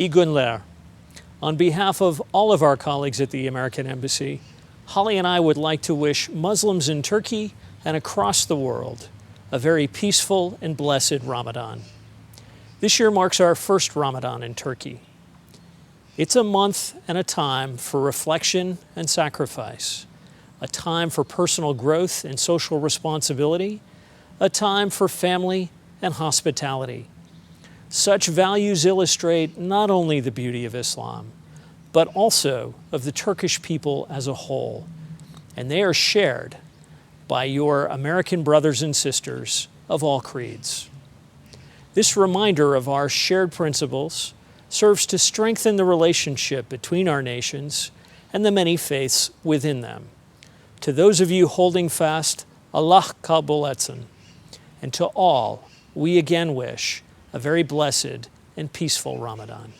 Igunler. On behalf of all of our colleagues at the American Embassy, Holly and I would like to wish Muslims in Turkey and across the world a very peaceful and blessed Ramadan. This year marks our first Ramadan in Turkey. It's a month and a time for reflection and sacrifice, a time for personal growth and social responsibility, a time for family and hospitality. Such values illustrate not only the beauty of Islam, but also of the Turkish people as a whole, and they are shared by your American brothers and sisters of all creeds. This reminder of our shared principles serves to strengthen the relationship between our nations and the many faiths within them. To those of you holding fast, Allah kabul etsin. And to all, we again wish a very blessed and peaceful Ramadan.